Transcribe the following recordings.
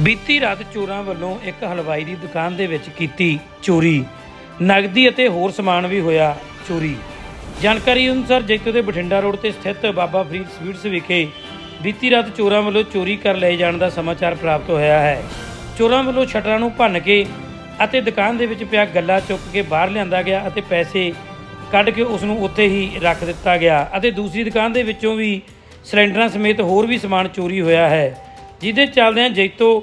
ਬੀਤੀ ਰਾਤ ਚੋਰਾਂ ਵੱਲੋਂ ਇੱਕ ਹਲਵਾਈ ਦੀ ਦੁਕਾਨ ਦੇ ਵਿੱਚ ਕੀਤੀ ਚੋਰੀ। ਨਗਦੀ ਅਤੇ ਹੋਰ ਸਮਾਨ ਵੀ ਹੋਇਆ ਚੋਰੀ। ਜਾਣਕਾਰੀ ਅਨੁਸਾਰ ਜੈਤੋ ਦੇ ਬਠਿੰਡਾ ਰੋਡ ਤੇ ਸਥਿਤ ਬਾਬਾ ਫਰੀਦ ਸਵੀਟਸ ਵਿਖੇ ਬੀਤੀ ਰਾਤ ਚੋਰਾਂ ਵੱਲੋਂ ਚੋਰੀ ਕਰ ਲਏ ਜਾਣ ਦਾ ਸਮਾਚਾਰ ਪ੍ਰਾਪਤ ਹੋਇਆ ਹੈ। ਚੋਰਾਂ ਵੱਲੋਂ ਸ਼ਟਰਾਂ ਨੂੰ ਭੰਨ ਕੇ ਅਤੇ ਦੁਕਾਨ ਦੇ ਵਿੱਚ ਪਿਆ ਗੱਲਾ ਚੁੱਕ ਕੇ ਬਾਹਰ ਲਿਆਂਦਾ ਗਿਆ ਅਤੇ ਪੈਸੇ ਕੱਢ ਕੇ ਉਸ ਨੂੰ ਉੱਥੇ ਹੀ ਰੱਖ ਦਿੱਤਾ ਗਿਆ ਅਤੇ ਦੂਸਰੀ ਦੁਕਾਨ ਦੇ ਵਿੱਚੋਂ ਵੀ ਸਿਲੰਡਰਾਂ ਸਮੇਤ ਹੋਰ ਵੀ ਸਮਾਨ ਚੋਰੀ ਹੋਇਆ ਹੈ। ਜਿਹਦੇ ਚੱਲਦਿਆਂ ਜੈਤੋ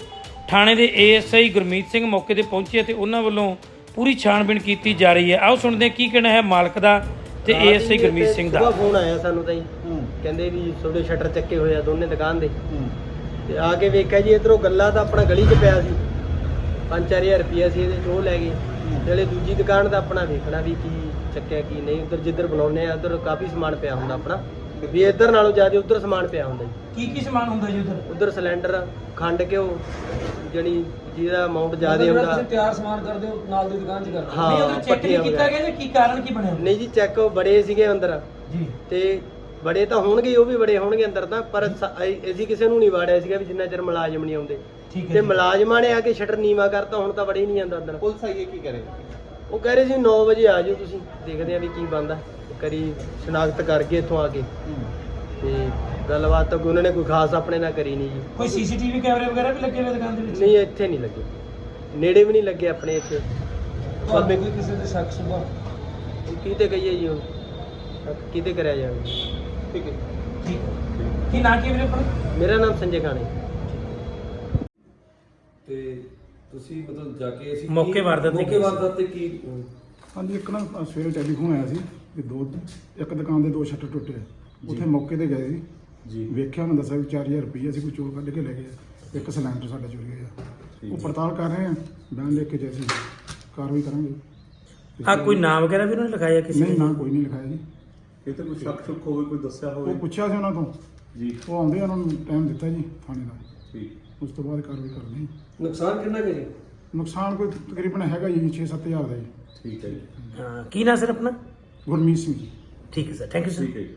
ਥਾਣੇ ਦੇ ਏਐਸਆਈ ਗੁਰਮੀਤ ਸਿੰਘ ਮੌਕੇ ਤੇ ਪਹੁੰਚੇ ਤੇ ਉਹਨਾਂ ਵੱਲੋਂ ਪੂਰੀ ਛਾਣਬੀਣ ਕੀਤੀ ਜਾ ਰਹੀ ਹੈ। ਆਓ ਸੁਣਦੇ ਹਾਂ ਕੀ ਕਹਿਣਾ ਹੈ ਮਾਲਕ ਦਾ ਤੇ ਏਐਸਆਈ ਗੁਰਮੀਤ ਸਿੰਘ ਦਾ। ਫੋਨ ਆਇਆ ਸਾਨੂੰ ਤਾਂ ਜੀ। ਕਹਿੰਦੇ ਵੀ ਤੁਹਾਡੇ ਸ਼ਟਰ ਚੱਕੇ ਹੋਏ ਆ ਦੋਨੇ ਦੁਕਾਨ ਦੇ। ਤੇ ਆ ਕੇ ਵੇਖਿਆ ਜੀ ਇਧਰੋਂ ਗੱਲਾ ਤਾਂ ਆਪਣਾ ਗਲੀ 'ਚ ਪਿਆ ਸੀ। 5-4000 ਰੁਪਇਆ ਸੀ ਇਹਦੇ 'ਚ ਉਹ ਲੈ ਗਏ। ਜਿਹੜੇ ਦੂਜੀ ਦੁਕਾਨ ਦਾ ਆਪਣਾ ਵੇਖਣਾ ਵੀ ਕੀ ਚੱਕਿਆ ਕੀ ਨਹੀਂ। ਉਧਰ ਜਿੱਧਰ ਬਣਾਉਨੇ ਆ ਉਧਰ ਕਾਫੀ ਸਮਾਨ ਪਿਆ ਹੁੰਦਾ ਆਪਣਾ। ਵੀ ਇੱਧਰ ਨਾਲੋਂ ਜ਼ਿਆਦਾ ਉਧਰ ਸਮਾਨ ਪਿਆ ਹੁੰਦਾ ਜੀ। ਕੀ ਕੀ ਸਮਾਨ ਹੁੰਦਾ ਜੀ ਉਧਰ? ਉਧਰ ਸਿਲੰਡਰ ਖੰਡ ਘਿਓ ਜਣੀ ਜਿਹਦਾ ਅਮਾਉਂਟ ਜ਼ਿਆਦਾ ਹੁੰਦਾ। ਤਿਆਰ ਸਮਾਨ ਕਰਦੇ ਹੋ ਨਾਲ ਦੀ ਦੁਕਾਨ 'ਚ ਕਰਦੇ ਹਾਂ। ਨਹੀਂ ਉਧਰ ਚੈੱਕ ਪੱਟੀਆਂ ਨਹੀਂ ਕੀਤਾ ਵਗੈਰਾ। ਗਿਆ ਜਾਂ ਕੀ ਕਾਰਨ ਕੀ ਬਣਿਆ? ਨਹੀਂ ਜੀ ਚੈੱਕ ਬੜੇ ਸੀਗੇ ਅੰਦਰ। ਜੀ। ਤੇ ਬੜੇ ਤਾਂ ਹੋਣਗੇ ਹੀ, ਉਹ ਵੀ ਬੜੇ ਹੋਣਗੇ ਅੰਦਰ ਤਾਂ ਪਰ ਸ- ਅ- ਅਸੀਂ ਕਿਸੇ ਨੂੰ ਨਹੀਂ ਵਾੜਿਆ ਸੀਗਾ ਵੀ ਜਿੰਨਾ ਚਿਰ ਮੁਲਾਜ਼ਮ ਨਹੀਂ ਆਉਂਦੇ। ਠੀਕ ਤੇ ਹੈ ਮੁਲਾਜ਼ਮਾਂ ਨੇ ਆ ਕੇ ਸ਼ਟਰ ਨੀਵਾ ਕਰਤਾ ਹੁਣ ਤਾਂ ਵੜੇ ਹੀ ਨਹੀਂ ਜਾਂਦਾ ਅੰਦਰ। ਪੁਲਿਸ ਆਈਏ ਕੀ ਕਰੇ? ਉਹ ਕਹਿ ਰਹੇ ਸੀ 9 ਵਜੇ ਆ ਜਾਓ ਤੁਸੀਂ ਦੇਖਦੇ ਆ ਵੀ ਕੀ ਬੰਦਾ ਕਰੀ ਸ਼ਨਾਖਤ ਕਰਕੇ ਇੱਥੋਂ ਆ ਕੇ। ਤੇ ਗੱਲਬਾਤ ਤਾਂ ਕੋਈ ਉਹਨਾਂ ਨੇ ਕੋਈ ਖਾਸ ਆਪਣੇ ਨਾਲ ਕਰੀ ਨਹੀਂ ਜੀ। ਕੋਈ ਸੀਸੀਟੀਵੀ ਕੈਮਰੇ ਵਗੈਰਾ ਵੀ ਲੱਗੇ ਹੋਏ ਦੁਕਾਨ ਦੇ ਵਿੱਚ? ਨਹੀਂ ਇੱਥੇ ਨਹੀਂ ਲੱਗੇ। ਨੇੜੇ ਵੀ ਨਹੀਂ ਲੱਗੇ ਆਪਣੇ ਇੱਥੇ। ਤੁਹਾਨੂੰ ਕੋਈ ਕਿਸੇ ਦੇ ਸ਼ੱਕ ਸੁਭਾ ਕਿਤੇ ਕਹੀਏ ਜੀ ਹੁਣ ਕਿਤੇ ਕਰਿਆ ਜਾਵੇ। ਠੀਕ ਹੈ। ਠੀਕ ਕੀ ਨਾਂ ਕੀ ਵੀਰੇ ਆਪਣਾ? ਮੇਰਾ ਨਾਮ ਸੰਜੇ ਖਾਣੇ ਤੇ ਤੁਸੀਂ ਮਤਲਬ ਜਾ ਕੇ ਅਸੀਂ ਮੌਕੇ ਵਾਰਦਾਤ ਤੇ ਮੌਕੇ ਕੀ ਸੀ? ਵਾਰਦਾਤ ਤੇ ਕੀ ਹਾਂਜੀ ਇੱਕ ਨਾ ਅ, ਸਵੇਰੇ ਟੈਲੀਫੋਨ ਆਇਆ ਸੀ ਕਿ ਦੋ ਇੱਕ ਦੁਕਾਨ ਦੇ ਦੋ ਸ਼ਟਰ ਟੁੱਟੇ ਆ। ਉੱਥੇ ਮੌਕੇ ਤੇ ਗਏ ਸੀ। ਜੀ। ਵੇਖਿਆ ਉਹਨਾਂ ਦੱਸਿਆ ਵੀ 4000 ਰੁਪਏ ਅਸੀਂ ਕੋਈ ਚੋਰ ਕੱਢ ਕੇ ਲੈ ਗਏ ਆ। ਇੱਕ ਸਿਲੰਡਰ ਸਾਡਾ ਚੋਰੀ ਹੋਇਆ। ਉਹ ਪੜਤਾਲ ਕਰ ਰਹੇ ਆ ਬਿਆਨ ਲਿਖ ਕੇ ਜੈਸੀ ਕਾਰਵਾਈ ਕਰਾਂਗੇ। ਆ ਕੋਈ ਨਾਮ ਵਗੈਰਾ ਵੀ ਉਹਨਾਂ ਨੇ ਲਿਖਾਇਆ ਕਿਸੇ ਨਹੀਂ ਨਾ? ਕੋਈ ਨਹੀਂ ਲਿਖਾਇਆ ਜੀ। ਇਹ ਤਾਂ ਕੋਈ ਸ਼ੱਕ ਸ਼ੁਕ ਹੋਵੇ ਕੋਈ ਦੱਸਿਆ ਹੋਵੇ। ਉਹ ਪੁੱਛਿਆ ਸੀ ਉਹਨਾਂ ਤੋਂ। ਜੀ। ਉਹ ਆਉਂਦੇ ਆ, ਉਹਨਾਂ ਨੂੰ ਟਾਈਮ ਦਿੱਤਾ ਜੀ ਥਾਣੇ ਦਾ। ਠੀਕ। ਉਸ ਤੋਂ ਬਾਅਦ ਕਾਰਵਾਈ ਕਰਦੇ ਆ ਨੁਕਸਾਨ ਕਿੰਨਾ ਕੁ ਜੀ? ਨੁਕਸਾਨ ਕੋਈ ਤਕਰੀਬਨ ਹੈਗਾ ਜੀ 6-7000 ਦਾ ਜੀ। ਠੀਕ ਹੈ ਜੀ। ਹਾਂ ਕੀ ਨਾਂ ਸਰ ਆਪਣਾ? ਗੁਰਮੀਤ ਸਿੰਘ ਜੀ। ਠੀਕ ਹੈ ਸਰ ਥੈਂਕ ਯੂ ਸਰ ਠੀਕ ਹੈ ਜੀ।